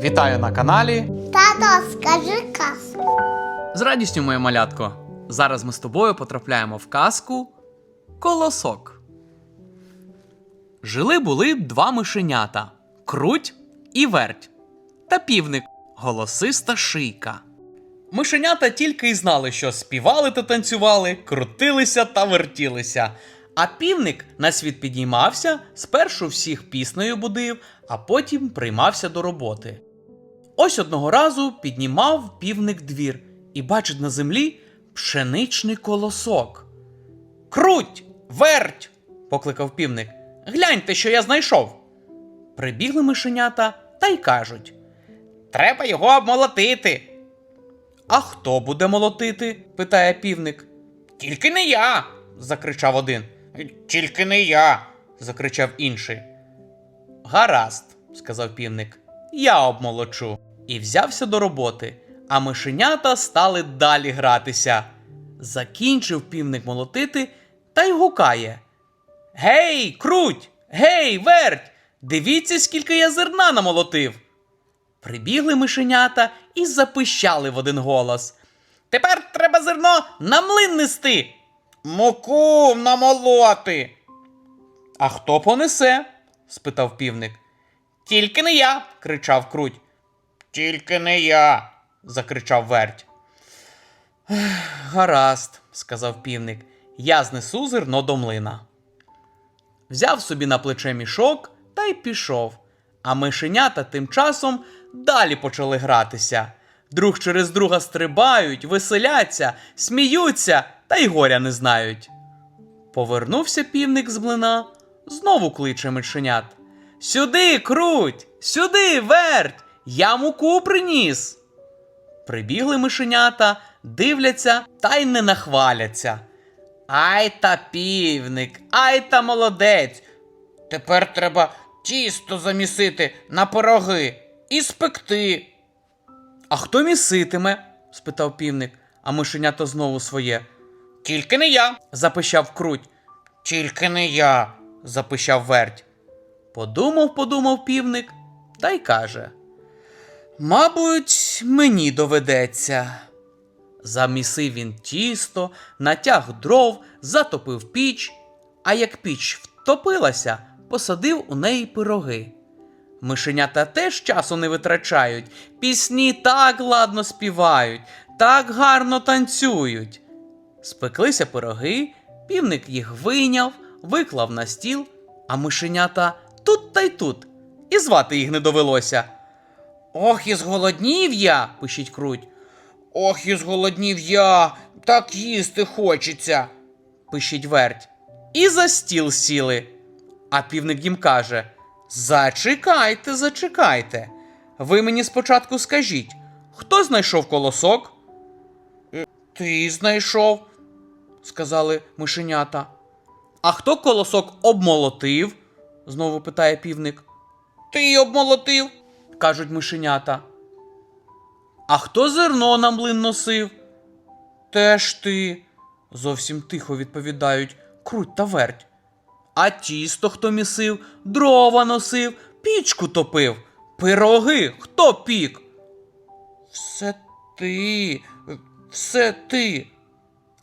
Вітаю на каналі. Тато, скажи казку. З радістю, моє малятко. Зараз ми з тобою потрапляємо в казку Колосок. Жили були два мишенята круть і верть, та півник голосиста шийка. Мишенята тільки й знали, що співали та танцювали, крутилися та вертілися. А півник на світ підіймався, спершу всіх піснею будив, а потім приймався до роботи. Ось одного разу піднімав півник двір і бачить на землі пшеничний колосок. Круть, верть! покликав півник. Гляньте, що я знайшов. Прибігли мишенята та й кажуть: Треба його обмолотити. А хто буде молотити? питає півник. Тільки не я. закричав один. Тільки не я. закричав інший. Гаразд, сказав півник, я обмолочу. І взявся до роботи, а мишенята стали далі гратися. Закінчив півник молотити та й гукає. Гей, круть! Гей, верть! Дивіться, скільки я зерна намолотив. Прибігли мишенята і запищали в один голос. Тепер треба зерно на млин нести. Муку намолоти. А хто понесе? спитав півник. Тільки не я. кричав круть. Тільки не я. закричав верть. Гаразд, сказав півник. Я знесу зерно до млина. Взяв собі на плече мішок та й пішов. А мишенята тим часом далі почали гратися. Друг через друга стрибають, веселяться, сміються та й горя не знають. Повернувся півник з млина, знову кличе мишенят. Сюди, круть, сюди, верть, я муку приніс. Прибігли мишенята, дивляться та й не нахваляться. Ай та півник, ай та молодець. Тепер треба тісто замісити на пироги і спекти. А хто міситиме? спитав півник, а мишенята знову своє. Тільки не я, запищав круть. Тільки не я, запищав верть. Подумав, подумав півник та й каже: Мабуть, мені доведеться. Замісив він тісто, натяг дров, затопив піч, а як піч втопилася, посадив у неї пироги. Мишенята теж часу не витрачають, пісні так ладно співають, так гарно танцюють. Спеклися пироги, півник їх вийняв, виклав на стіл, а мишенята тут та й тут, і звати їх не довелося. Ох, і зголоднів я, пишіть круть. Ох, і зголоднів я, так їсти хочеться, пишіть верть. І за стіл сіли. А півник їм каже: Зачекайте, зачекайте. Ви мені спочатку скажіть, хто знайшов колосок? «Е, Ти знайшов, сказали мишенята. А хто колосок обмолотив? знову питає півник. Ти обмолотив, кажуть мишенята. А хто зерно на млин носив? Теж ти, зовсім тихо відповідають круть та верть. А тісто хто місив, дрова носив, пічку топив, пироги хто пік? Все ти, все ти.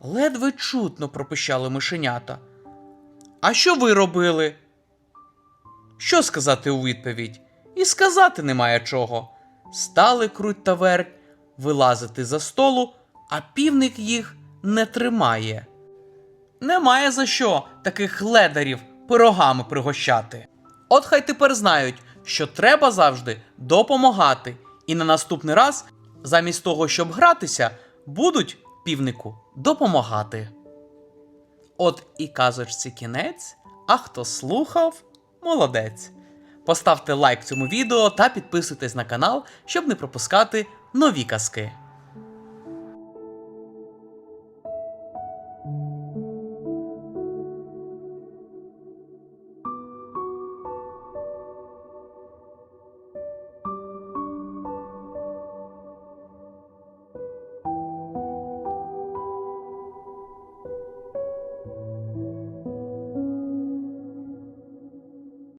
Ледве чутно пропищали мишенята. А що ви робили? Що сказати у відповідь? І сказати немає чого. Стали круть та верть вилазити за столу, а півник їх не тримає. Немає за що таких ледарів пирогами пригощати. От хай тепер знають, що треба завжди допомагати, і на наступний раз, замість того, щоб гратися, будуть півнику допомагати. От і казочці кінець, а хто слухав, молодець. Поставте лайк цьому відео та підписуйтесь на канал, щоб не пропускати нові казки.